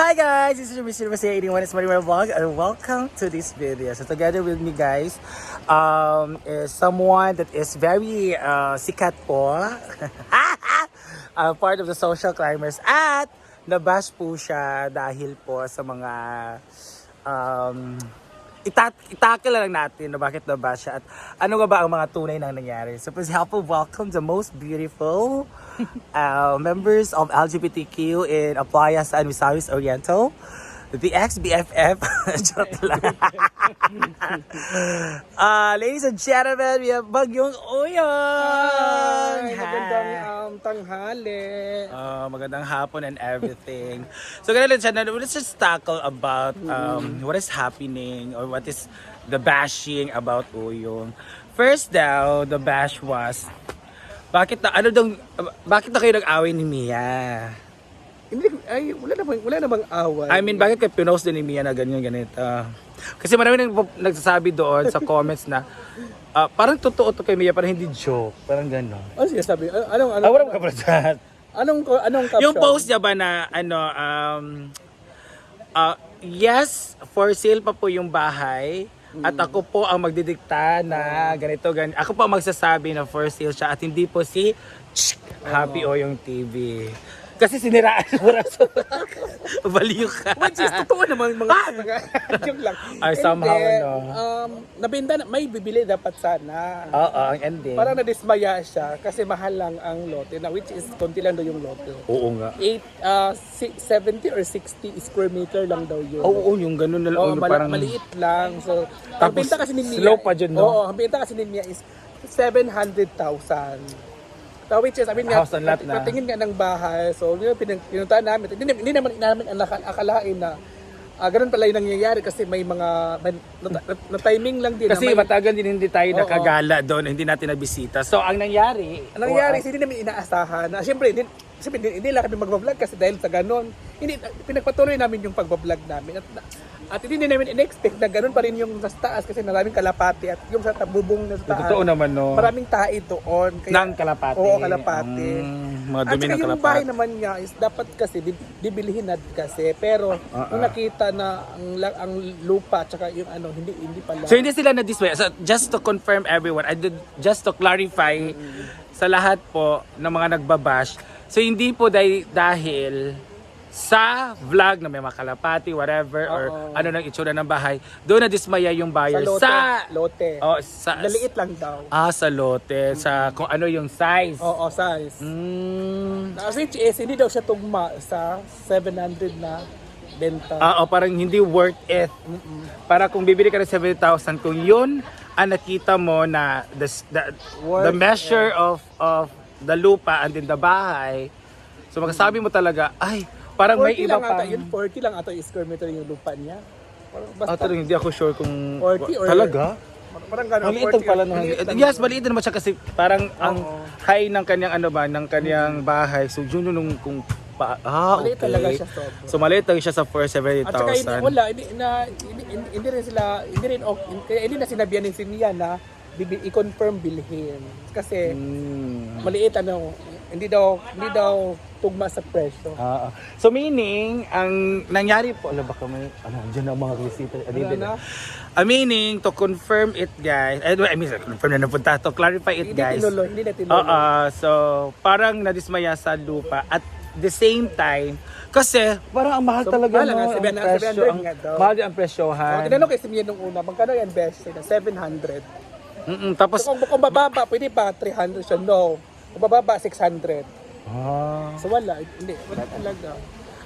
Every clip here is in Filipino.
Hi guys, this is Mr. Masaya 81. It's Marimar Vlog and welcome to this video. So together with me guys, um, is someone that is very uh, sikat po. uh, part of the social climbers at nabash po siya dahil po sa mga um, itat itakil lang natin na bakit nabash siya at ano nga ba ang mga tunay na nangyari. So please help me welcome the most beautiful uh, members of LGBTQ in Aplayas and Misamis Oriental. The ex-BFF. Joke lang. uh, ladies and gentlemen, we have Bagyong Uyon! Hi! Magandang um, tanghali. Uh, magandang hapon and everything. so, ganun siya. Let's just tackle about um, what is happening or what is the bashing about Uyong. First daw, the bash was, bakit na, ano dong, bakit na kayo nag-away ni Mia? Hindi, ay, wala namang, wala namang away. I mean, bakit kayo pinost din ni Mia na ganyan, ganito? Kasi marami nang nagsasabi doon sa comments na, ah, parang totoo to kay Mia, parang hindi joke. Parang gano'n. Ano siya sabi? Ano, anong, Ah, anong, wala ka pala dyan. anong, anong caption? Yung post niya ba na ano um uh, yes, for sale pa po yung bahay. At ako po ang magdidikta na ganito, ganito. Ako po ang magsasabi na for sale siya at hindi po si Happy o yung TV. Kasi siniraan mo sa Baliw ka. Which is totoo naman mga mga joke lang. Ay, somehow, Hindi, ano. Um, nabenta na, may bibili dapat sana. Oo, ang ending. Parang nadismaya siya kasi mahal lang ang lote na which is konti lang daw yung lote. Oo nga. 8, uh, si- 70 or 60 square meter lang daw yun. Oo, oo, yung ganun na Oo, ano, mali- parang... maliit lang. So, ang Tapos, benta kasi ni Mia, slow pa dyan, no? Oo, ang benta kasi ni Mia is 700,000. So, which is, sabi niya, House and lot na. patingin nga ng bahay. So, yun, pinag, pinuntahan namin. Hindi, hindi naman namin anaka- akalain na ah, ganun pala yung nangyayari kasi may mga, may, na, na- na timing lang din. na Kasi may, matagal din hindi tayo Oo. nakagala doon, hindi natin nabisita. So, ang nangyari... ang nangyayari, hindi namin inaasahan. Na, siyempre, hindi, siyempre, hindi, hindi lang kami magbablog kasi dahil sa ganun. Hindi, pinagpatuloy namin yung pagbablog namin. At, at hindi din namin in-expect na ganun pa rin yung sa taas kasi maraming kalapati at yung sa tabubong na sa taas. Totoo naman, no? Maraming tae doon. Kaya, ng kalapati. Oo, kalapati. Mm, mga At dumi saka ng yung kalapati. bahay naman niya is dapat kasi bib- bibilihin na kasi pero Ah, nung ah. nakita na ang la- ang lupa at saka yung ano hindi hindi pala So hindi sila na this way. So just to confirm everyone, I did just to clarify sa lahat po ng mga nagbabash. So hindi po dahil, dahil sa vlog na may mga kalapati, whatever, or Oo. ano nang itsura ng bahay, doon na dismaya yung sa buyer lote. sa, lote. oh, sa, Maliit lang daw. ah, sa lote, sa kung ano yung size. Oo, size. Mm. Which is hindi daw siya tugma sa 700 na benta. Ah, oh, parang hindi worth it. Para kung bibili ka ng 70,000, kung yun ang nakita mo na the, the, Worth the measure of of the lupa and then the bahay, so magsasabi mo talaga, ay, parang may 40 iba lang pa. ata, yun 40 lang ata yung square meter yung lupa niya. Parang Ah, basta. talagang hindi ako sure kung 40 or- talaga. parang gano'n. Maliit 40 lang pala or- ng maliit lang. Yes, maliit din naman siya kasi parang ang high ng kanyang ano ba, ng kanyang bahay. So yun yung kung pa, ah, Maliit okay. talaga siya sobra. So maliit lang siya sa 470,000. At saka hindi, wala, hindi, na, hindi, hindi, hindi rin sila, hindi rin, okay, kaya hindi na sinabihan ni Simia na bibi, i-confirm bilhin. Kasi Mm. maliit ano, hindi daw, hindi daw tugma sa presyo. Ah, ah. so meaning, ang nangyari po, ala baka may, ano, dyan ang mga visitor. Wala na? Ah, meaning, to confirm it guys, eh, I mean, confirm na napunta, to clarify it Hindi guys. tinuloy, hindi na Oo, tinuloy. so parang nadismaya sa lupa at the same time, kasi parang ang mahal So, talaga mahal no, ang 700 presyo, ang mahal ang presyohan. Oh, tinanong kay Simia nung una, magkano yan best? 700. Mm-mm, tapos, So kung, kung bababa, pwede pa 300 siya? No. Kung bababa, 600. ah, So wala, hindi, wala talaga.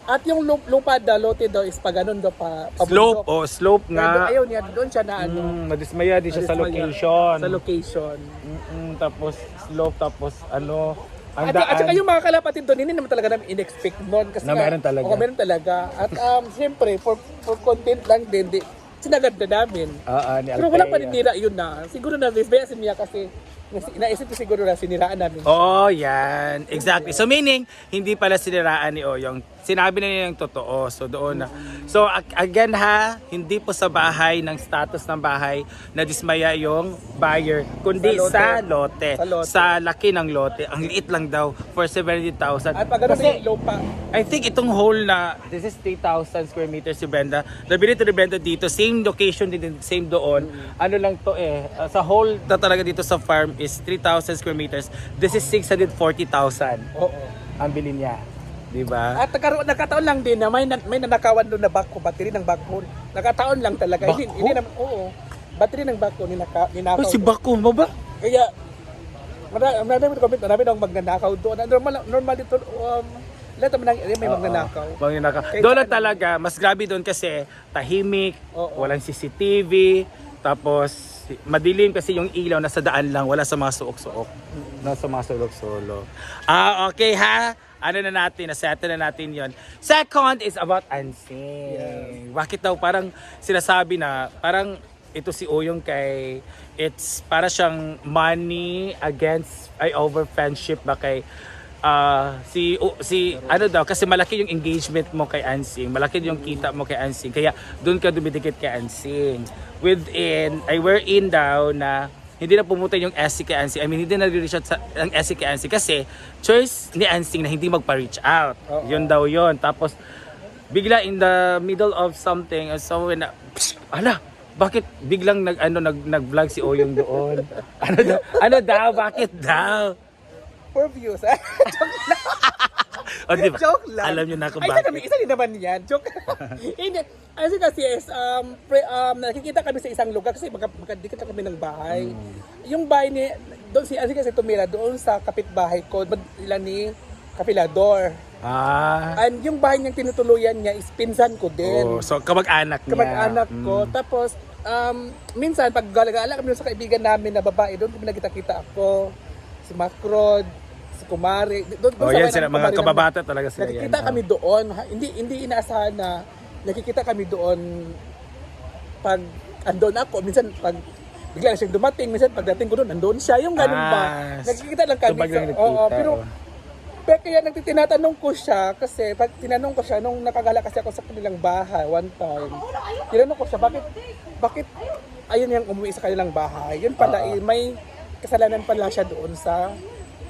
At yung lup- lupa daw, lote daw is pa ganun daw pa, pa slope, oh, slope nga. Ayaw niya, doon siya na ano, Mm, nadismaya din siya sa Nadismaya. location. sa location. Mm-mm, tapos slope, tapos ano, ang At, at saka yung mga kalapatid doon, hindi naman talaga namin in-expect noon. Kasi Na nga- meron talaga. Oo, meron talaga. At um, siyempre, for, for content lang din, di, sinagad na namin. Ah, ah, ni Pero wala Althea. paninira yun na. Siguro na si Mia kasi Naisip ko siguro na siniraan namin. Oh, yan. Exactly. So meaning, hindi pala siniraan ni Oyong. Sinabi na niya yung totoo. So doon na. So ag- again ha, hindi po sa bahay ng status ng bahay na dismaya yung buyer, kundi Sa sa lote. Sa lote. Sa laki ng lote. Ang liit lang daw for 70,000. At pag ano Kasi- yung lupa, I think itong whole na, this is 3,000 square meters si Brenda. Nabili to ni Brenda dito, same location din, same doon. Ano lang to eh, uh, sa whole na talaga dito sa farm is 3,000 square meters. This is 640,000 oo. ang bili niya. Di ba? At nagkaroon, nagkataon lang din na may, na- may nanakawan doon na backhoe, battery ng backhoe. Nakataon lang talaga. Hindi, Backhoe? hindi naman, oo. Battery ng backhoe, ninaka, ninakaw. Oh, si doon. Bako mo ba? Kaya, marami, marami comment, marami daw magnanakaw doon. Normal, normal dito, um, lahat naman ng may magnanakaw. Mga naka. Kahit Doon lang saan. talaga, mas grabe doon kasi tahimik, Oo. walang CCTV, tapos madilim kasi yung ilaw nasa daan lang, wala sa mga suok-suok. Nasa mga sulok-sulok. Ah, okay ha? Ano na natin, nasettle na natin yon. Second is about unseen. Bakit daw parang sinasabi na, parang ito si Oyong kay, it's para siyang money against, ay over friendship ba kay, Ah, si o- si ano daw kasi malaki yung engagement mo kay Ansing, malaki yung kita mo kay Ansing. Kaya doon ka dumidikit kay Ansing. Within ay wherein daw na hindi na pumunta yung SC kay Ansing. I mean, hindi na reach out sa ang SC kay Ansing kasi choice ni Ansing na hindi magpa-reach out. Oo. Yun daw yun. Tapos bigla in the middle of something, uh, so when, psst, ala, bakit biglang nag ano nag nag-vlog si Oyong doon? ano daw? Ano daw? Bakit daw? For views. Joke lang. O, di ba? Joke lang. Alam niyo na kung Ay, bakit. naman, isa din naman yan. Joke. Hindi. Kasi kasi is, um, pre, um, nakikita kami sa isang lugar kasi magka, magkadikit lang kami ng bahay. Hmm. Yung bahay ni, doon si, kasi kasi tumira doon sa kapitbahay ko, ilan ni Kapilador. Ah. And yung bahay niyang tinutuluyan niya is pinsan ko din. Oh, so kamag-anak niya. kamag-anak Mm. ko. Tapos, um, minsan, pag gala-gala kami sa kaibigan namin na babae, doon kami nagkita-kita ako. Si Macrod, si Kumari. Doon, doon Oh, yan sila, mga kababata talaga sila Nakikita yan. kami doon. Ha- Hindi hindi inaasahan na nakikita kami doon pag andon ako. Minsan pag bigla na siyang dumating, minsan pagdating ko doon, andun siya. Yung ganun ba? Ah, Nakikita lang kami. sa- oo, pero oh. pero kaya nagtitinatanong ko siya kasi pag tinanong ko siya nung nakagala kasi ako sa kanilang bahay one time. Tinanong ko siya bakit bakit ayun yung umuwi sa kanilang bahay. Yun pala eh, may kasalanan pala siya doon Sa-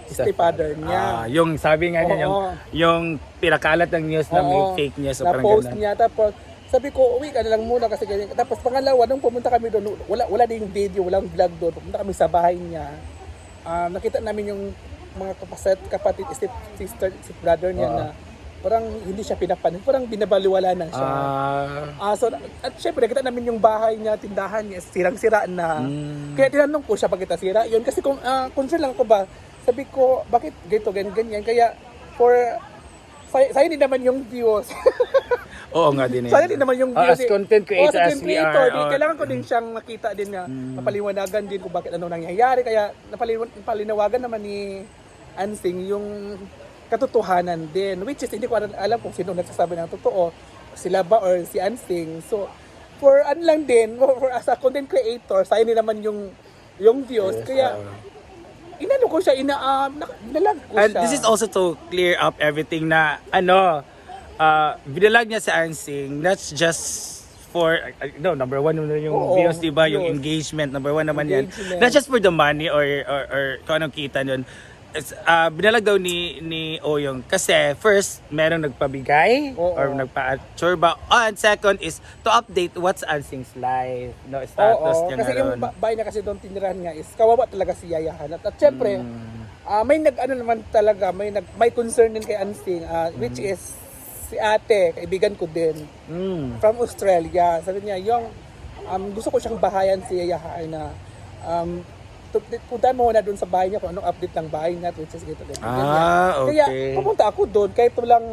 stepfather niya. Ah, yung sabi nga niya, yung, Oo. yung pinakalat ng news na may Oo, fake news. So na parang post ganun. niya tapos sabi ko uwi ka na lang muna kasi ganyan tapos pangalawa nung pumunta kami doon wala wala din video walang vlog doon pumunta kami sa bahay niya Ah, nakita namin yung mga kapatid kapatid step sister step brother niya Oo. na parang hindi siya pinapanin parang binabaliwala na siya Ah. Ah, so, at syempre, nakita namin yung bahay niya, tindahan niya, sirang-sira na. Mm. Kaya tinanong ko siya, bakit nasira? Yun, kasi kung uh, concern lang ako ba, sabi ko, bakit ganito, ganyan, ganyan. Kaya, for, say, sayang din naman yung views. Oo nga din. eh. sayang din naman yung Oh, views. as content creator, Oh, as as we content are, creator, oh. kailangan ko din siyang makita din nga, mapaliwanagan din kung bakit ano nangyayari. Kaya, napalinawagan naman ni Ansing yung katotohanan din. Which is, hindi ko alam, kung sino nagsasabi ng totoo. Sila ba or si Ansing. So, for ano lang din, for, for as a content creator, sayang din naman yung yung views. Yes, Kaya, ah. Inano ko siya, ina, um, nak- binalag ko And siya. this is also to clear up everything na ano, uh, binalag niya sa Ansing, that's just for, uh, no, number one naman yung Oo, views, diba? Yung engagement, number one naman yan. Engagement. Not just for the money or, or, or kung anong kita nun. Uh, binalag daw ni, ni Oyong kasi first, merong nagpabigay Oo. or nagpa-ature ba. And second is to update what's Ansing's life, no, status Oo, niya kasi yung ba- bahay na kasi doon tinirahan nga is kawawa talaga si Yaya Hanat. At syempre, Mm. ah, may nag ano naman talaga, may nag may concern din kay Ansing ah, which Mm. is si ate, kaibigan ko din Mm. from Australia. Sabi niya, yung um, gusto ko siyang bahayan si Yaya Hanat na um, tu- puntahan mo na doon sa bahay niya kung anong update ng bahay niya which is ganito, ganito. Ah, Kaya okay. pumunta ako doon kahit walang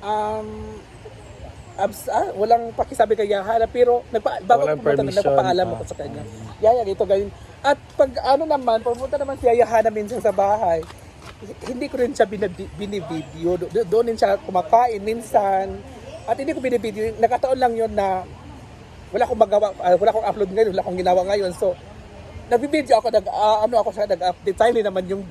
um, abs, ah, walang pakisabi kay Yahana pero nagpa, bago Walang pumunta permission. nagpapaalam Ah. ako sa kanya. Yaya dito ganyan. At pag ano naman, pumunta naman si Yahana minsan sa bahay, hindi ko rin siya binibideo. Do- Doon din siya kumakain minsan. At hindi ko binibideo. Nakataon lang yon na wala akong magawa, ah, wala akong upload ngayon, wala akong ginawa ngayon. So, nabibidyo ako, nag, ah, ano ako sa nag-update. Silent naman yung,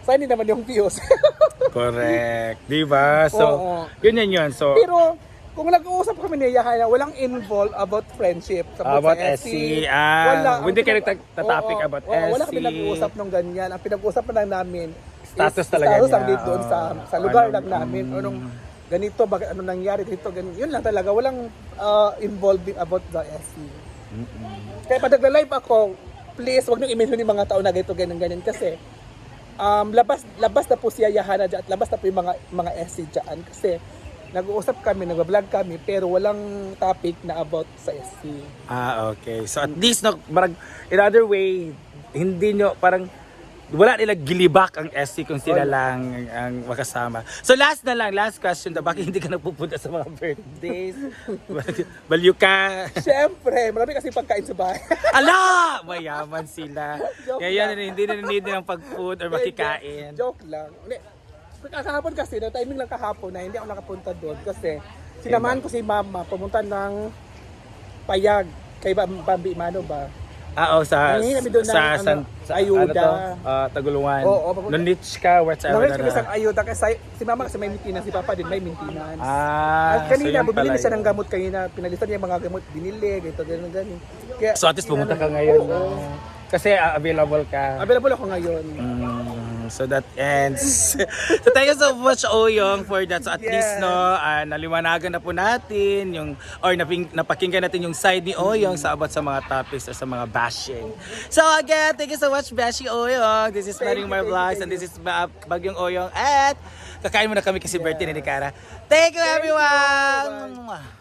silent naman yung views. Correct. Di ba? So, Oo. yun yun yun. So, Pero, kung nag-uusap kami ni Yahaya, walang involved about friendship. About sa SC. Ah, Ang hindi kayo nagtatopic about oo, Wala kami SC. nag-uusap nung ganyan. Ang pinag-uusap na lang namin, is Status talaga status niya. dito doon sa, sa lugar Ano, lang namin. mm. Anong ganito, bakit ano nangyari dito, ganun. Yun lang talaga. Walang uh, involving about the SC. Kaya pag nagla-live ako, please, wag niyo i-mention yung mga tao na ganito, ganyan, ganyan. Kasi, um, labas, labas na po si Yahana dyan at labas na po yung mga, mga SC dyan. Kasi, nag-uusap kami, nag-vlog kami, pero walang topic na about sa SC. Ah, okay. So at least no, parang in other way, hindi nyo parang wala nila gilibak ang SC kung sila lang ang, ang makasama. So last na lang, last question daw, bakit hindi ka napupunta sa mga birthdays? Balyo ka. Siyempre, marami kasi pagkain sa bahay. Ala! Mayaman sila. Joke Kaya lang. hindi na need ng pag-food or makikain. Joke lang. Hindi. Kahapon kasi, no, timing lang kahapon na hindi ako nakapunta doon kasi sinamahan ko si mama pumunta ng payag kay Bam- Bambi Mano ba? Ah, oh, sa, Nangingi kami doon ng, sa, ano, San, sa ayuda. Ano to? Ah, Taguluan. Oo, papunta- Nunich ka, whatsoever. Nangyayon kami na- sa ayuda kasi si mama kasi may maintenance, si papa din may maintenance. Ah, At kanina, so yun bumili pala siya yun. ng gamot kanina, pinalitan niya yung mga gamot, binili, ganito, ganyan, ganyan. Kaya, So at least pumunta ka ngayon. Oo. Kasi ah, available ka. Available ako ngayon. Mm, so that ends. so thank you so much Oyong for that. So at Yes. least no, ah, naliwanagan na po natin yung or naping, napakinggan natin yung side ni Oyong sa about sa mga topics or sa mga bashing. So again, thank you so much Bashing Oyong. This is Maring Mar Vlogs and this is Ba- Bagyong Oyong at kakain muna kami kasi birthday ni Cara. Thank you Thank you. everyone.